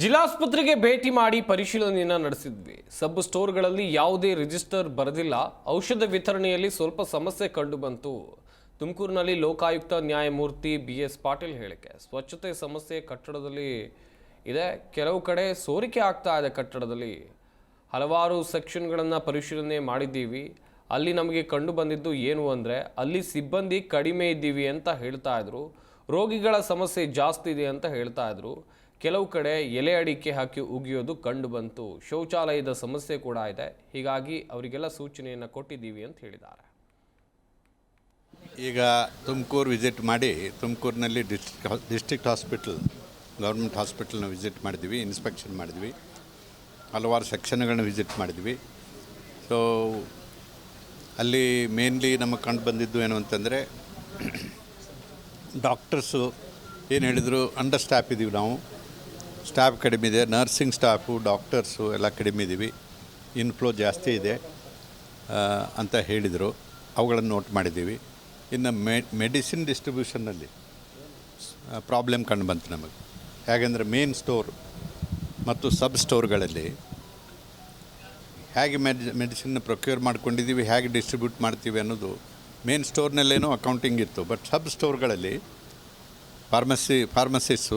ಜಿಲ್ಲಾಸ್ಪತ್ರೆಗೆ ಭೇಟಿ ಮಾಡಿ ಪರಿಶೀಲನೆಯನ್ನು ನಡೆಸಿದ್ವಿ. ಸಬ್ ಸ್ಟೋರ್ಗಳಲ್ಲಿ ಯಾವುದೇ ರಿಜಿಸ್ಟರ್ ಬರೆದಿಲ್ಲ. ಔಷಧ ವಿತರಣೆಯಲ್ಲಿ ಸ್ವಲ್ಪ ಸಮಸ್ಯೆ ಕಂಡುಬಂತು. ತುಮಕೂರಿನಲ್ಲಿ ಲೋಕಾಯುಕ್ತ ನ್ಯಾಯಮೂರ್ತಿ ಬಿ ಎಸ್ ಪಾಟೀಲ್ ಹೇಳಿಕೆ. ಸ್ವಚ್ಛತೆ ಸಮಸ್ಯೆ ಕಟ್ಟಡದಲ್ಲಿ ಇದೆ. ಕೆಲವು ಕಡೆ ಸೋರಿಕೆ ಆಗ್ತಾ ಇದೆ ಕಟ್ಟಡದಲ್ಲಿ. ಹಲವಾರು ಸೆಕ್ಷನ್ಗಳನ್ನು ಪರಿಶೀಲನೆ ಮಾಡಿದ್ದೀವಿ. ಅಲ್ಲಿ ನಮಗೆ ಕಂಡು ಬಂದಿದ್ದು ಏನು ಅಂದರೆ, ಅಲ್ಲಿ ಸಿಬ್ಬಂದಿ ಕಡಿಮೆ ಇದ್ದೀವಿ ಅಂತ ಹೇಳ್ತಾ ಇದ್ರು. ರೋಗಿಗಳ ಸಮಸ್ಯೆ ಜಾಸ್ತಿ ಇದೆ ಅಂತ ಹೇಳ್ತಾ ಇದ್ರು. ಕೆಲವು ಕಡೆ ಎಲೆ ಅಡಿಕೆ ಹಾಕಿ ಉಗಿಯೋದು ಕಂಡು ಬಂತು. ಶೌಚಾಲಯದ ಸಮಸ್ಯೆ ಕೂಡ ಇದೆ. ಹೀಗಾಗಿ ಅವರಿಗೆಲ್ಲ ಸೂಚನೆಯನ್ನು ಕೊಟ್ಟಿದ್ದೀವಿ ಅಂತ ಹೇಳಿದ್ದಾರೆ. ಈಗ ತುಮಕೂರು ವಿಸಿಟ್ ಮಾಡಿ ತುಮಕೂರಿನಲ್ಲಿ ಡಿಸ್ಟ್ರಿಕ್ಟ್ ಡಿಸ್ಟ್ರಿಕ್ಟ್ ಹಾಸ್ಪಿಟಲ್, ಗೌರ್ಮೆಂಟ್ ಹಾಸ್ಪಿಟಲ್ನ ವಿಸಿಟ್ ಮಾಡಿದ್ವಿ ಇನ್ಸ್ಪೆಕ್ಷನ್ ಮಾಡಿದ್ವಿ ಹಲವಾರು ಸೆಕ್ಷನ್ಗಳನ್ನ ವಿಸಿಟ್ ಮಾಡಿದ್ವಿ ಸೊ ಅಲ್ಲಿ ಮೇನ್ಲಿ ನಮಗೆ ಕಂಡು ಬಂದಿದ್ದು ಏನು ಅಂತಂದರೆ ಡಾಕ್ಟರ್ಸು ಏನು ಹೇಳಿದರು, ಅಂಡರ್ ಸ್ಟಾಫ್ ಇದ್ದೀವಿ ನಾವು. ಸ್ಟಾಫ್ ಕಡಿಮೆ ಇದೆ, ನರ್ಸಿಂಗ್ ಸ್ಟಾಫು, ಡಾಕ್ಟರ್ಸು ಎಲ್ಲ ಕಡಿಮೆ ಇದ್ದೀವಿ ಇನ್ಫ್ಲೋ ಜಾಸ್ತಿ ಇದೆ ಅಂತ ಹೇಳಿದರು. ಅವುಗಳನ್ನು ನೋಟ್ ಮಾಡಿದ್ದೀವಿ. ಇನ್ನು ಮೆ, ಮೆಡಿಸಿನ್ ಡಿಸ್ಟ್ರಿಬ್ಯೂಷನ್ನಲ್ಲಿ ಪ್ರಾಬ್ಲಮ್ ಕಂಡು ಬಂತು ನಮಗೆ. ಹೇಗೆಂದರೆ ಮೇನ್ ಸ್ಟೋರ್ ಮತ್ತು ಸಬ್ ಸ್ಟೋರ್ಗಳಲ್ಲಿ ಹೇಗೆ ಮೆಡ್, ಮೆಡಿಸಿನ್ ಪ್ರೊಕ್ಯೂರ್ ಮಾಡ್ಕೊಂಡಿದ್ದೀವಿ, ಹೇಗೆ ಡಿಸ್ಟ್ರಿಬ್ಯೂಟ್ ಮಾಡ್ತೀವಿ ಅನ್ನೋದು ಮೇನ್ ಸ್ಟೋರ್ನಲ್ಲೇನೋ ಅಕೌಂಟಿಂಗ್ ಇತ್ತು. ಬಟ್ ಸಬ್ ಸ್ಟೋರ್ಗಳಲ್ಲಿ ಫಾರ್ಮಸಿ ಫಾರ್ಮಸಿಸ್ಸು